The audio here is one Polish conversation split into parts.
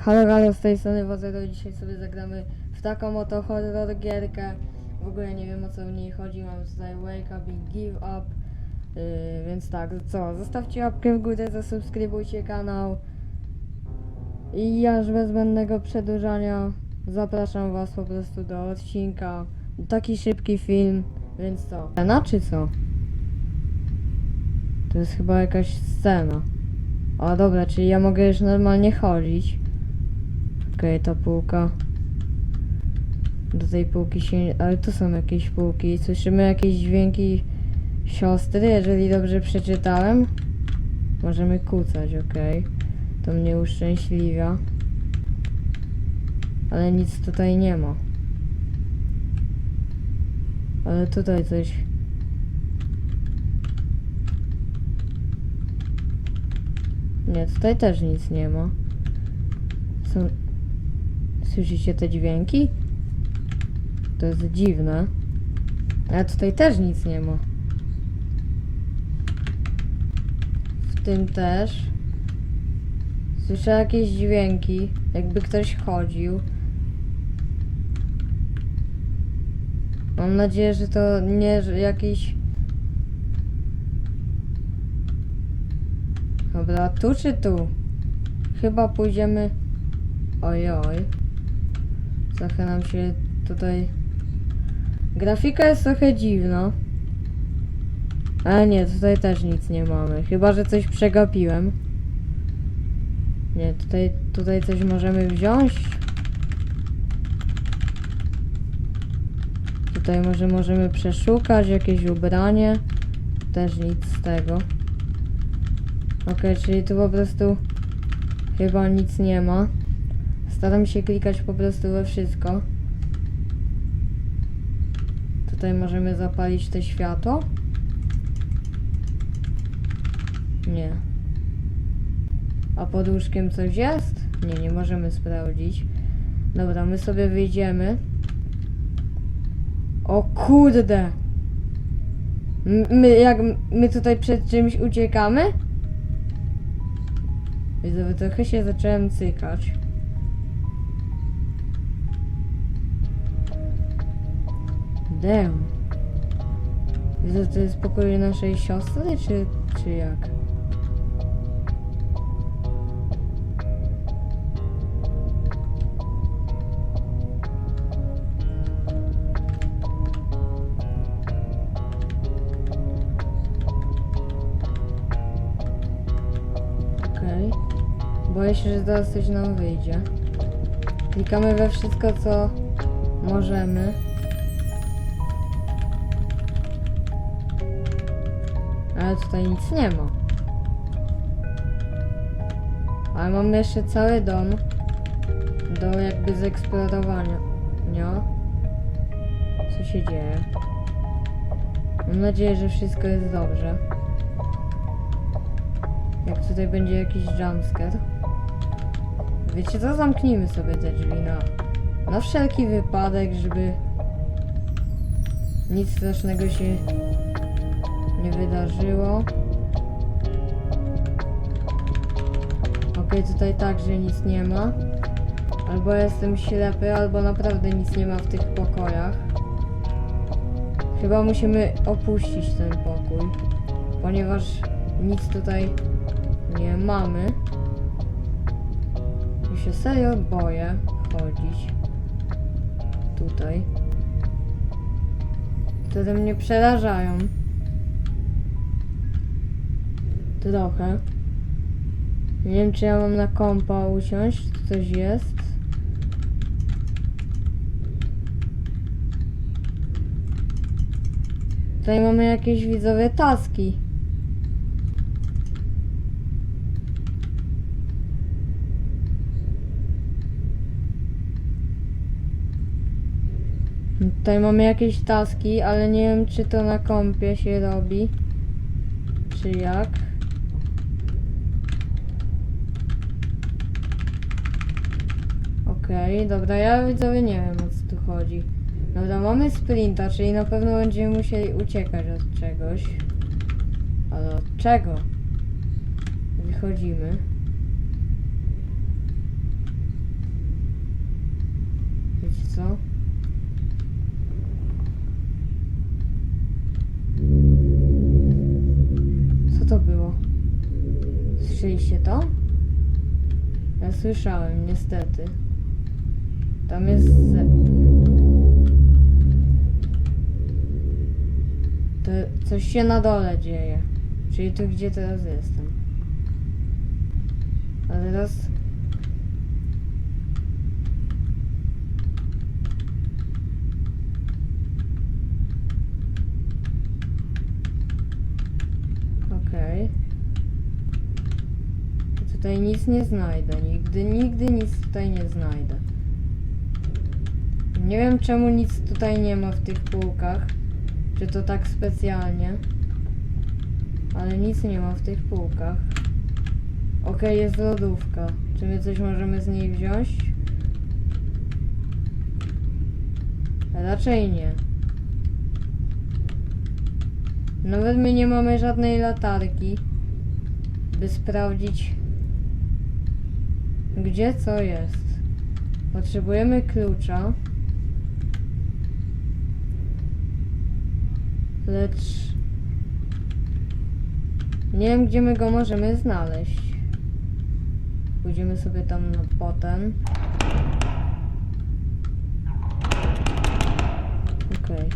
Halo, halo, z tej strony Wozero. Dzisiaj sobie zagramy w taką oto horror gierkę. W ogóle nie wiem o co w niej chodzi. Mam tutaj Wake Up i Give Up. Yy, więc tak, co? Zostawcie łapkę w górę, zasubskrybujcie kanał. I już bez zbędnego przedłużania zapraszam was po prostu do odcinka. Taki szybki film, więc co? Scena czy co? To jest chyba jakaś scena. O dobra, czyli ja mogę już normalnie chodzić. Okej, ta półka. Do tej półki się... Ale tu są jakieś półki. Słyszymy jakieś dźwięki siostry, jeżeli dobrze przeczytałem. Możemy kucać, okej. To mnie uszczęśliwia. Ale nic tutaj nie ma. Ale tutaj coś... Nie, tutaj też nic nie ma. Są... Słyszycie te dźwięki? To jest dziwne. Ale tutaj też nic nie ma. W tym też. Słyszę jakieś dźwięki, jakby ktoś chodził. Mam nadzieję, że to nie jakiś. Dobra, tu czy tu? Chyba pójdziemy. Ojoj. Trochę nam się tutaj. Grafika jest trochę dziwna. Ale nie, tutaj też nic nie mamy. Chyba, że coś przegapiłem. Nie, tutaj, tutaj coś możemy wziąć. Tutaj może możemy przeszukać jakieś ubranie. Też nic z tego. Okej, czyli tu po prostu chyba nic nie ma. Staram się klikać po prostu we wszystko. Tutaj możemy zapalić te światło. Nie. A pod łóżkiem coś jest? Nie, nie możemy sprawdzić. Dobra, my sobie wyjdziemy. O kurde! My, jak my tutaj przed czymś uciekamy? Widzę, trochę się zacząłem cykać. Damn. Widzę, to jest pokój naszej siostry, czy, czy jak? Okej. Boję się, że zaraz coś nam wyjdzie. Klikamy we wszystko, co możemy. Ale tutaj nic nie ma. Ale mamy jeszcze cały dom do jakby zeksplorowania. Co się dzieje? Mam nadzieję, że wszystko jest dobrze. Jak tutaj będzie jakiś jumpscare. Wiecie co? Zamknijmy sobie te drzwi na, na wszelki wypadek, żeby nic strasznego się nie wydarzyło. Okej, tutaj także nic nie ma. Albo jestem ślepy, albo naprawdę nic nie ma w tych pokojach. Chyba musimy opuścić ten pokój, ponieważ nic tutaj nie mamy. Ja się serio boję chodzić tutaj. Wtedy mnie przerażają. Trochę. Nie wiem, czy ja mam na kompa usiąść, czy coś jest. Tutaj mamy jakieś widzowie taski. Tutaj mamy jakieś taski, ale nie wiem, czy to na kompie się robi. Czy jak? Okej, dobra, ja widzowie nie wiem o co tu chodzi. Dobra, mamy sprinta, czyli na pewno będziemy musieli uciekać od czegoś. Ale od czego? Wychodzimy. co? Co to było? Słyszeliście to? Ja słyszałem, niestety. Tam jest... To coś się na dole dzieje. Czyli tu, gdzie teraz jestem. A teraz... Okej. Tutaj nic nie znajdę. Nigdy, nigdy nic tutaj nie znajdę. Nie wiem czemu nic tutaj nie ma w tych półkach. Czy to tak specjalnie. Ale nic nie ma w tych półkach. Okej, jest lodówka. Czy my coś możemy z niej wziąć? Raczej nie. Nawet my nie mamy żadnej latarki, by sprawdzić, gdzie co jest. Potrzebujemy klucza. Lecz nie wiem, gdzie my go możemy znaleźć. Pójdziemy sobie tam na potem. Okej.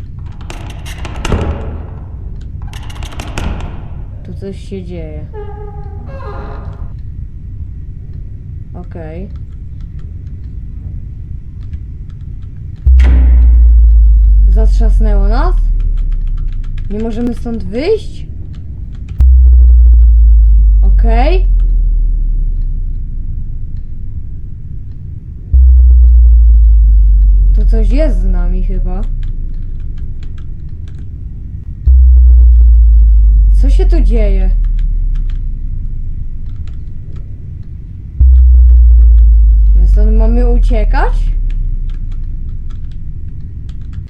Tu coś się dzieje. Okej. Zatrzasnęło nas? Nie możemy stąd wyjść? Okej. Tu coś jest z nami chyba. Co się tu dzieje? My stąd mamy uciekać?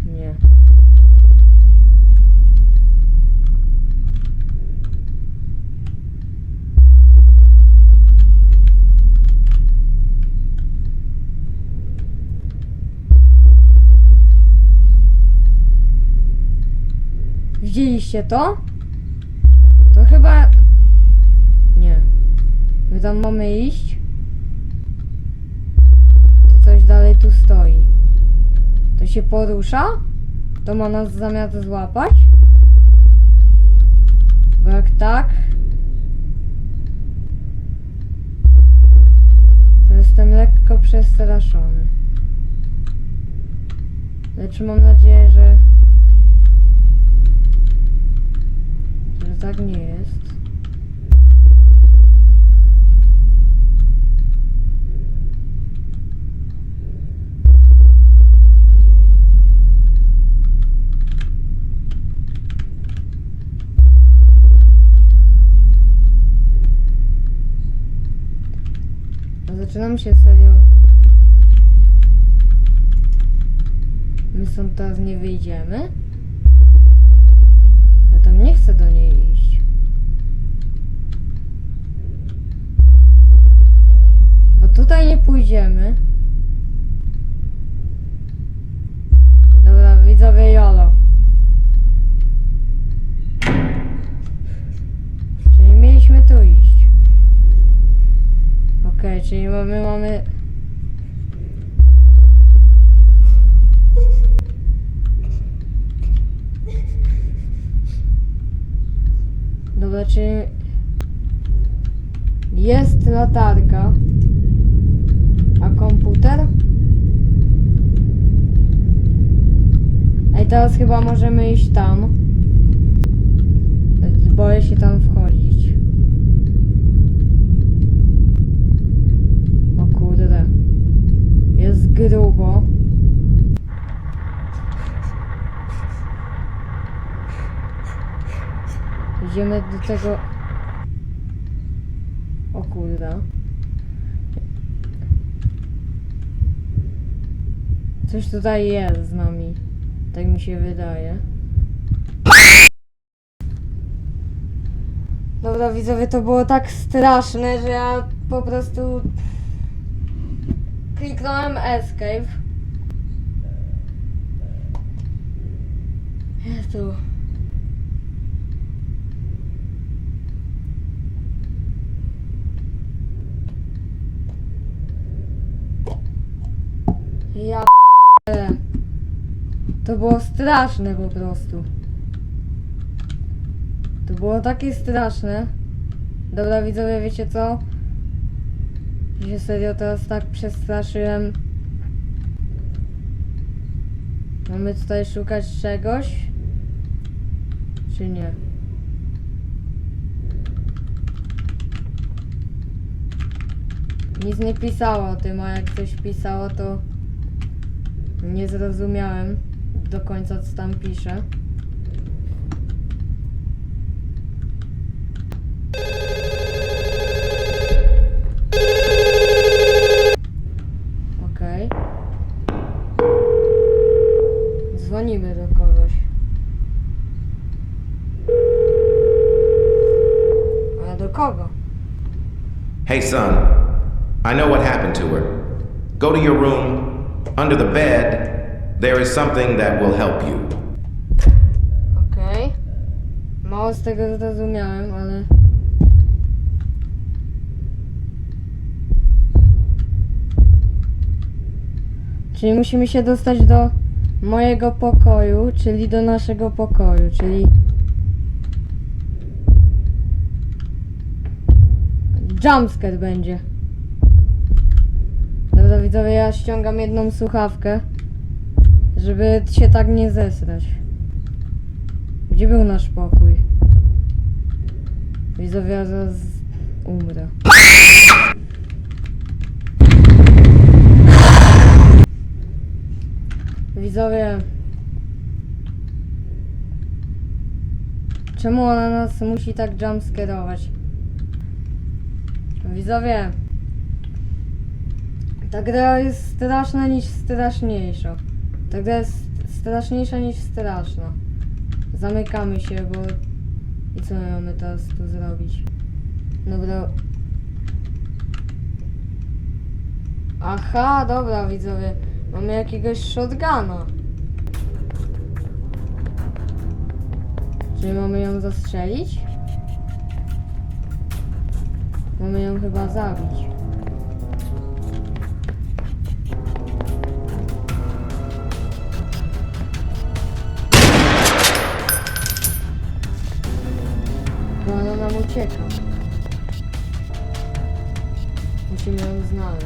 Nie. Widzieliście to? To chyba... Nie. My tam mamy iść? To coś dalej tu stoi. To się porusza? To ma nas zamiar złapać? Bo jak tak... To jestem lekko przestraszony. Lecz mam nadzieję, że tak nie jest. No zaczynam się serio. My stąd teraz nie wyjdziemy? Ja tam nie chcę do niej iść. Bo tutaj nie pójdziemy. Dobra, widzowie Jolo. Czyli mieliśmy tu iść. Okej, czyli my my mamy... Dobra, czy jest latarka, a komputer? Ej, teraz chyba możemy iść tam. I one do tego... O kurwa. Coś tutaj jest z nami. Tak mi się wydaje. Dobra widzowie, to było tak straszne, że ja po prostu kliknąłem escape. Jezu. Ja. To było straszne po prostu. To było takie straszne. Dobra widzowie, wiecie co? Ja się serio teraz tak przestraszyłem. Mamy tutaj szukać czegoś? Czy nie? Nic nie pisało o tym, a jak coś pisało, to nie zrozumiałem do końca, co tam pisze. Okej. Dzwonimy do kogoś. Ale do kogo? Hey, son, I know what happened to her. Go to your room. Under the bed, there is something that will help you. Okej. Mało z tego zrozumiałem, ale... Czyli musimy się dostać do mojego pokoju, czyli do naszego pokoju, czyli... Jumpscare będzie. Dobra widzowie, ja ściągam jedną słuchawkę, żeby się tak nie zesrać. Gdzie był nasz pokój? Widzowie, ja zaraz umrę. Widzowie. Czemu ona nas musi tak jumpscare'ować? Widzowie. Ta gra jest straszna niż straszniejsza. Ta gra jest straszniejsza niż straszna. Zamykamy się, bo... I co my mamy teraz tu zrobić? Dobra. Aha, dobra widzowie. Mamy jakiegoś shotguna. Czyli mamy ją zastrzelić? Mamy ją chyba zabić. Nam ucieka. Musimy ją znaleźć.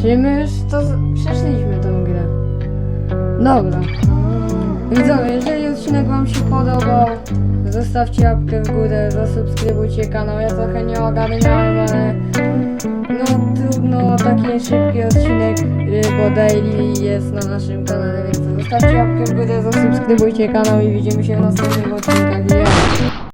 Czyli my... Już to przeszliśmy tą grę. Dobra. Widzowie, jeżeli odcinek wam się podobał, zostawcie łapkę w górę, zasubskrybujcie kanał. Ja trochę nie ogarniałem, ale no trudno, taki szybki odcinek, y, bo daily jest na naszym kanale, więc zostawcie łapkę w górę, zasubskrybujcie kanał i widzimy się w następnych odcinkach.